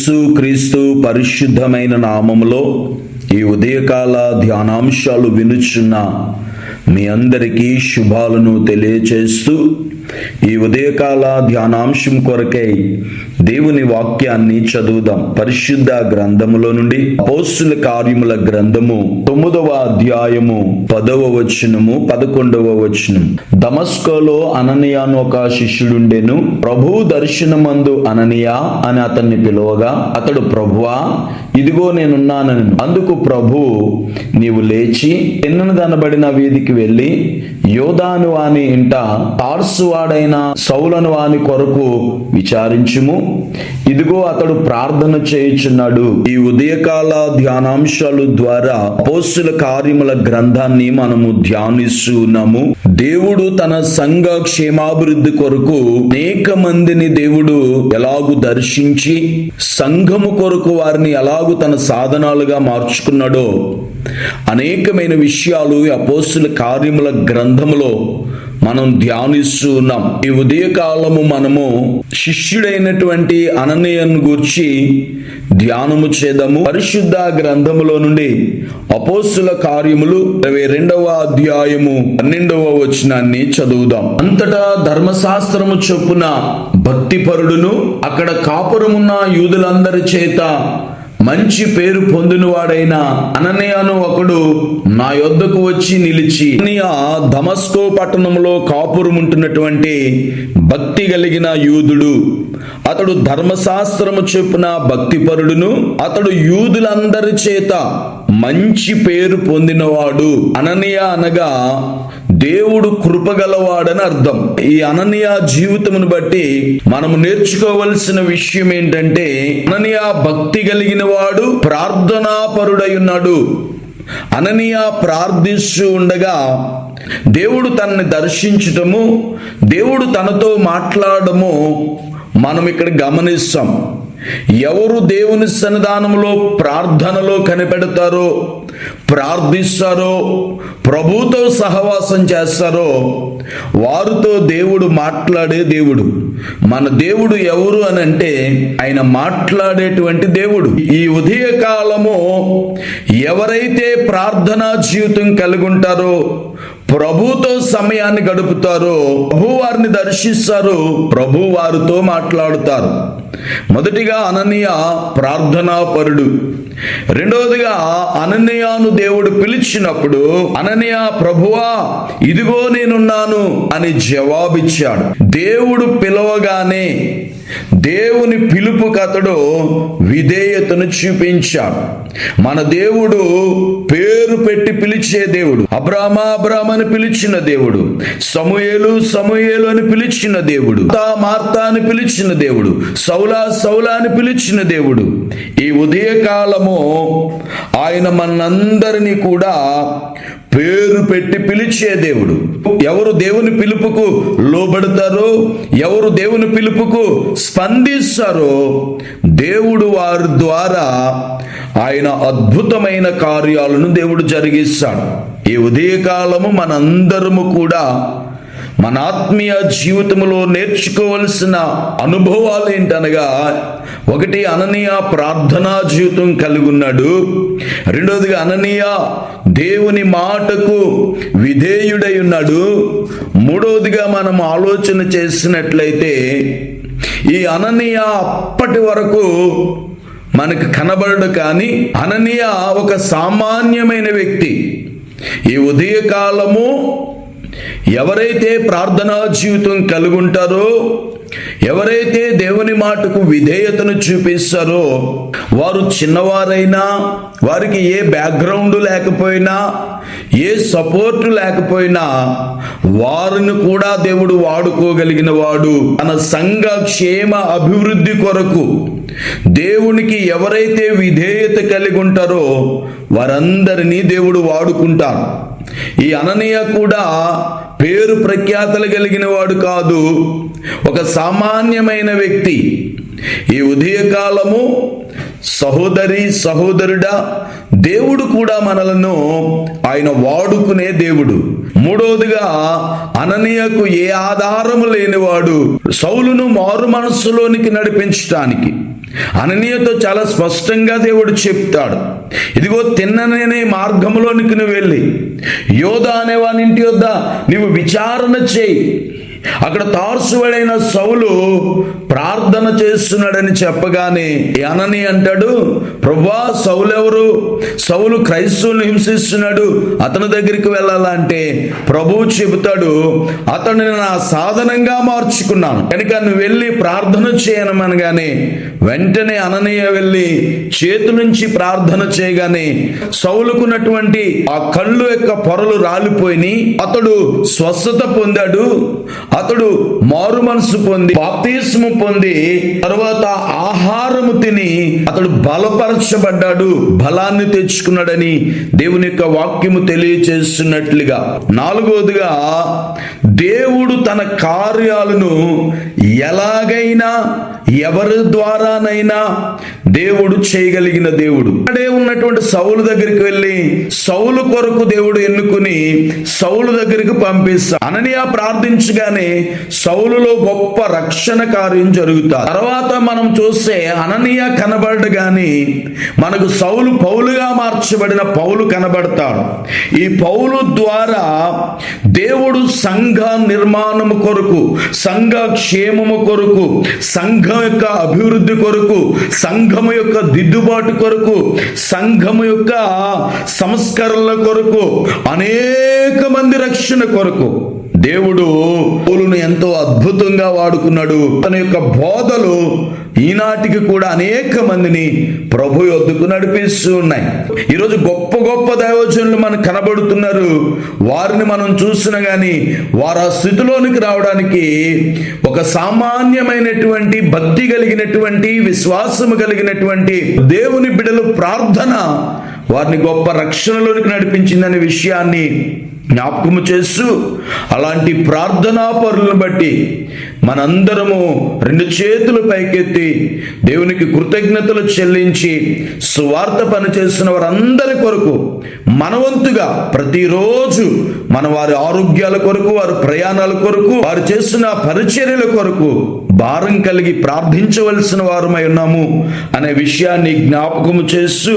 యేసు క్రీస్తు పరిశుద్ధమైన నామములో ఈ ఉదయకాల ధ్యానాంశాలు వినుచున్న మీ అందరికీ శుభాలను తెలియచేస్తూ ఈ ఉదయకాల ధ్యానాంశం కొరకై దేవుని వాక్యాన్ని చదువుదాం. పరిశుద్ధ గ్రంథములో నుండి అపోస్తుల కార్యముల గ్రంథము తొమ్మిదవ అధ్యాయము పదవ వచనము పదకొండవ వచనం. దమస్కోలో అననీయాను ఒక శిష్యుడుండెను. ప్రభు దర్శనమందు అననీయ అని అతన్ని పిలువగా అతడు ప్రభువా ఇదిగో నేనున్నానని అందుకు ప్రభు నీవు లేచి ఎన్నను దనబడిన వీధికి వెళ్ళి యోధాను అని ఇంట తార్సువా వాడైన సౌలను వాని కొరకు విచారించుము. ఇదిగో అతడు ప్రార్థన చేయుచున్నాడు. ఈ ఉదయకాల ధ్యానాంశాలు ద్వారా పోస్టుల కార్యముల గ్రంథాన్ని మనము ధ్యానిస్తున్నాము. దేవుడు తన సంఘ క్షేమాభివృద్ధి కొరకు అనేక మందిని దేవుడు ఎలాగు దర్శించి సంఘము కొరకు వారిని ఎలాగు తన సాధనాలుగా మార్చుకున్నాడో అనేకమైన విషయాలు అపోస్తుల కార్యముల గ్రంథములో మనం ధ్యానిస్తూ ఉన్నాం ఈ ఉదయకాలము మనము శిష్యుడైనటువంటి అననీయను గూర్చి ధ్యానము చేద్దాము. పరిశుద్ధ గ్రంథములో నుండి అపోస్తుల కార్యములు ఇరవై రెండవ అధ్యాయము పన్నెండవ వచనాన్ని చదువుదాం. అంతటా ధర్మశాస్త్రము చొప్పున భక్తిపరుడును అక్కడ కాపురమున్న యూదులందరి చేత మంచి పేరు పొందినవాడైన అననీయను ఒకడు నా యొద్దకు వచ్చి నిలిచి అననీయ దమస్కో పట్టణంలో కాపురముంటున్నటువంటి భక్తి కలిగిన యూదుడు. అతడు ధర్మశాస్త్రము చెప్పిన భక్తిపరుడును. అతడు యూదులందరి చేత మంచి పేరు పొందినవాడు అననీయ అనగా దేవుడు కృపగలవాడని అర్థం. ఈ అననీయ జీవితమును బట్టి మనము నేర్చుకోవలసిన విషయం ఏంటంటే అననీయ భక్తి కలిగిన వాడు ప్రార్థనాపరుడై ఉన్నాడు. అననీయ ప్రార్థిస్తూ ఉండగా దేవుడు తనని దర్శించటము దేవుడు తనతో మాట్లాడము మనం ఇక్కడ గమనిస్తాం. ఎవరు దేవుని సన్నిధానంలో ప్రార్థనలో కనిపెడతారో ప్రార్థిస్తారో ప్రభుతో సహవాసం చేస్తారో వారితో దేవుడు మాట్లాడే దేవుడు. మన దేవుడు ఎవరు అని అంటే ఆయన మాట్లాడేటువంటి దేవుడు. ఈ ఉదయ కాలము ఎవరైతే ప్రార్థనా జీవితం కలిగి ఉంటారో ప్రభుతో సమయాన్ని గడుపుతారో ప్రభు వారిని దర్శిస్తారు ప్రభు వారితో మాట్లాడుతారు. మొదటిగా అననీయ ప్రార్థనాపరుడు రెండవదిగా అననీయాను దేవుడు పిలిచినప్పుడు అననీయ ప్రభువా ఇదిగో నేనున్నాను అని జవాబిచ్చాడు. దేవుడు పిలవగానే దేవుని పిలుపు కథడు విధేయతను చూపించాడు. మన దేవుడు పేరు పెట్టి పిలిచే దేవుడు అబ్రామా అబ్రామ్ అని పిలిచిన దేవుడు సమూయేలు సమూయేలు అని పిలిచిన దేవుడు మార్తా అని పిలిచిన దేవుడు సౌలా సౌలా అని పిలిచిన దేవుడు ఈ ఉదయకాలము ఆయన మనందరినీ కూడా పేరు పెట్టి పిలిచే దేవుడు. ఎవరు దేవుని పిలుపుకు లోబడతారో ఎవరు దేవుని పిలుపుకు స్పందిస్తారో దేవుడు వారి ద్వారా ఆయన అద్భుతమైన కార్యాలను దేవుడు జరిగిస్తాడు. ఈ ఉదయకాలము మనందరము కూడా మన ఆత్మీయ జీవితంలో నేర్చుకోవలసిన అనుభవాలు ఏంటనగా ఒకటి అననీయ ప్రార్థనా జీవితం కలిగి ఉన్నాడు. రెండవదిగా అననీయ దేవుని మాటకు విధేయుడై ఉన్నాడు. మూడవదిగా మనం ఆలోచన చేసినట్లయితే ఈ అననీయ అప్పటి వరకు మనకు కనబడడు కానీ అననీయ ఒక సామాన్యమైన వ్యక్తి. ఈ ఉదయకాలము ఎవరైతే ప్రార్థనా జీవితం కలిగి ఉంటారో ఎవరైతే దేవుని మాటకు విధేయతను చూపిస్తారో వారు చిన్నవారైనా వారికి ఏ బ్యాక్గ్రౌండ్ లేకపోయినా ఏ సపోర్ట్ లేకపోయినా వారిని కూడా దేవుడు వాడుకోగలిగిన వాడు. తన సంఘ క్షేమ అభివృద్ధి కొరకు దేవునికి ఎవరైతే విధేయత కలిగి ఉంటారో వారందరినీ దేవుడు వాడుకుంటారు ఈ అననీయ కూడా పేరు ప్రఖ్యాతలు కలిగిన వాడు కాదు. ఒక సామాన్యమైన వ్యక్తి. ఈ ఉదయకాలము సహోదరి సహోదరుడా దేవుడు కూడా మనలను ఆయన వాడుకునే దేవుడు. మూడవదిగా అననీయకు ఏ ఆధారము లేనివాడు సౌలును మారు మనస్సులోనికి నడిపించటానికి. అననీయతో చాలా స్పష్టంగా దేవుడు చెప్తాడు. ఇదిగో తిన్ననే మార్గంలోనికి నువ్వు వెళ్ళి యోధ అనేవాని ఇంటి వద్ద నీవు విచారణ చేయి. అక్కడ తార్సువడైన సౌలు ప్రార్థన చేస్తున్నాడని చెప్పగానే అనని అంటాడు ప్రభా సౌలెవరు? ఎవరు సౌలు క్రైస్తవులను హింసిస్తున్నాడు అతని దగ్గరికి వెళ్ళాలంటే ప్రభువు చెబుతాడు అతడిని నా సాధనంగా మార్చుకున్నాను. కనుక నువ్వు వెళ్ళి ప్రార్థన చేయనమనగానే వెంటనే అననీయ వెళ్ళి చేతు నుంచి ప్రార్థన చేయగానే సౌలుకున్నటువంటి ఆ కళ్ళు యొక్క పొరలు రాలిపోయి అతడు స్వస్థత పొందాడు. అతడు మారు మనసు పొంది బాప్తిస్ము పొంది తరువాత ఆహారము తిని అతడు బలపరచబడ్డాడు బలాన్ని తెచ్చుకున్నాడని దేవుని యొక్క వాక్యము తెలియచేస్తున్నట్లుగా. నాలుగోదిగా దేవుడు తన కార్యాలను ఎలాగైనా ఎవరి ద్వారానైనా దేవుడు చేయగలిగిన దేవుడు. అక్కడే ఉన్నటువంటి సౌలు దగ్గరికి వెళ్ళి సౌలు కొరకు దేవుడు ఎన్నుకుని సౌలు దగ్గరికి పంపిస్తా. అననియా ప్రార్థించగానే సౌలులో గొప్ప రక్షణ కార్యం జరుగుతా. తర్వాత మనం చూస్తే అననీయ కనబడ్డ గాని మనకు సౌలు పౌలుగా మార్చబడిన పౌలు కనబడతాడు. ఈ పౌలు ద్వారా దేవుడు సంఘ నిర్మాణము కొరకు సంఘ క్షేమము కొరకు సంఘం యొక్క అభివృద్ధి కొరకు సంఘము యొక్క దిద్దుబాటు కొరకు సంఘము యొక్క సంస్కరణల కొరకు అనేక మంది రక్షణ కొరకు దేవుడు పౌలును ఎంతో అద్భుతంగా వాడుకున్నాడు. తన యొక్క బోధలు ఈనాటికి కూడా అనేక మందిని ప్రభు యొద్దకు నడిపిస్తూ ఉన్నాయి. ఈరోజు గొప్ప గొప్ప దైవజనులు మనకు కనబడుతున్నారు. వారిని మనం చూసిన గాని వారు ఆ స్థితిలోనికి రావడానికి ఒక సామాన్యమైనటువంటి భక్తి కలిగినటువంటి విశ్వాసము కలిగినటువంటి దేవుని బిడలు ప్రార్థన వారిని గొప్ప రక్షణలోనికి నడిపించిందనే విషయాన్ని జ్ఞాపకము చేస్తూ అలాంటి ప్రార్థనా పరులను బట్టి మనందరము రెండు చేతులు పైకెత్తి దేవునికి కృతజ్ఞతలు చెల్లించి స్వార్థ పని చేస్తున్న వారందరి కొరకు మనవంతుగా ప్రతిరోజు మన వారి ఆరోగ్యాల కొరకు వారి ప్రయాణాల కొరకు వారు చేస్తున్న పరిచర్యల కొరకు భారం కలిగి ప్రార్థించవలసిన వారమై ఉన్నాము అనే విషయాన్ని జ్ఞాపకము చేస్తూ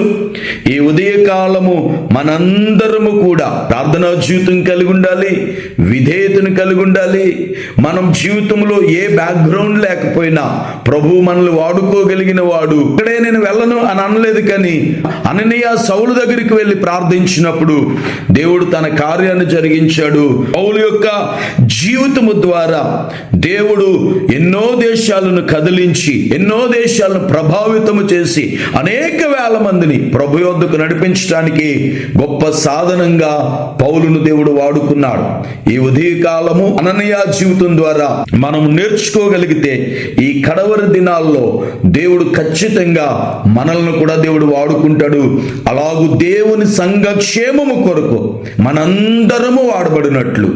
ఈ ఉదయకాలము మనందరము కూడా ప్రార్థనా జీవితం కలిగి ఉండాలి విధేయతను కలిగి ఉండాలి. మనం జీవితంలో ఏ బ్యాక్గ్రౌండ్ లేకపోయినా ప్రభు మనల్ని వాడుకోగలిగిన వాడు. ఇక్కడే నేను వెళ్ళను అని అనలేదు కానీ అననీయ సౌలు దగ్గరికి వెళ్ళి ప్రార్థించినప్పుడు దేవుడు తన కార్యాన్ని జరిగించాడు. పౌలు యొక్క జీవితము ద్వారా దేవుడు ఎన్నో దేశాలను కదిలించి ఎన్నో దేశాలను ప్రభావితము చేసి అనేక వేల మందిని ప్రభు యొద్దకు నడిపించడానికి గొప్ప సాధనంగా పౌలును దేవుడు వాడుకున్నాడు. ఈ ఉదయకాలము అననయ జీవితం ద్వారా మనం నేర్చుకోగలిగితే ఈ కడవరి దినాల్లో దేవుడు ఖచ్చితంగా మనల్ని కూడా దేవుడు వాడుకుంటాడు. అలాగు దేవుని సంఘక్షేమము కొరకు మనందరము వాడబడినట్లు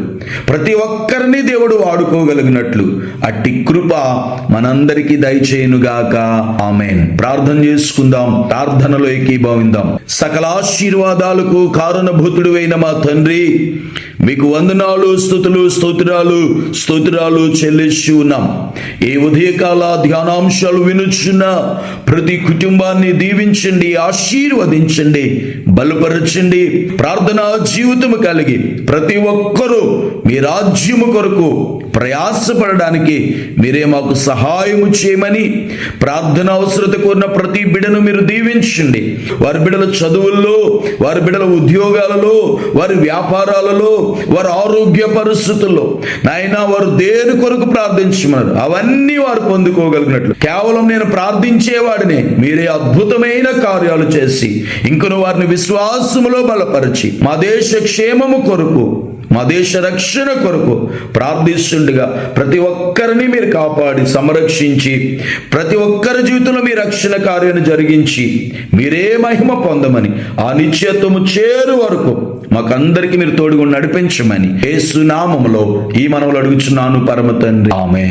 ప్రతి ఒక్కరిని దేవుడు వాడుకోగలిగినట్లు అట్టి కృప మనందరికీ దయచేయునుగాక. ఆమెన్. ప్రార్థన చేసుకుందాం. ప్రార్థనలో ఏకీభవిందాం. సకల ఆశీర్వాదాలకు కారణభూతుడు అయిన మా తండ్రి మీకు వందనాలు స్థుతులు స్తోత్రాలు స్తోత్రాలు చెల్లిస్తూ ఉన్నాం. ఈ ఉదయకాల ధ్యానాంశాలు వినుచున్న ప్రతి కుటుంబాన్ని దీవించండి ఆశీర్వదించండి బలపరచండి ప్రార్థనా జీవితము కలిగి ప్రతి ఒక్కరూ మీ రాజ్యము కొరకు ప్రయాసపడడానికి మీరే మాకు సహాయము చేయమని ప్రార్థన అవసరత కోరిన ప్రతి బిడను మీరు దీవించండి. వారి బిడల చదువుల్లో వారి బిడల ఉద్యోగాలలో వారి వ్యాపారాలలో వారి ఆరోగ్య పరిస్థితుల్లో నాయన వారు దేని కొరకు ప్రార్థించమన్నారు? అవన్నీ వారు పొందుకోగలిగినట్లు. కేవలం నేను ప్రార్థించేవాడిని. మీరే అద్భుతమైన కార్యాలు చేసి ఇంకను వారిని విశ్వాసములో బలపరిచి మా దేశ క్షేమము కొరకు మా దేశ రక్షణ కొరకు ప్రార్థిస్తుండగా ప్రతి ఒక్కరిని మీరు కాపాడి సంరక్షించి ప్రతి ఒక్కరి జీవితంలో మీ రక్షణ కార్యాన్ని జరిగించి మీరే మహిమ పొందమని ఆ నిత్యత్వము చేరు వరకు మాకందరికి మీరు తోడుగా నడిపించమని యేసు నామములో ఈ మనవులు అడుగుచున్నాను పరమ తండ్రి. ఆమె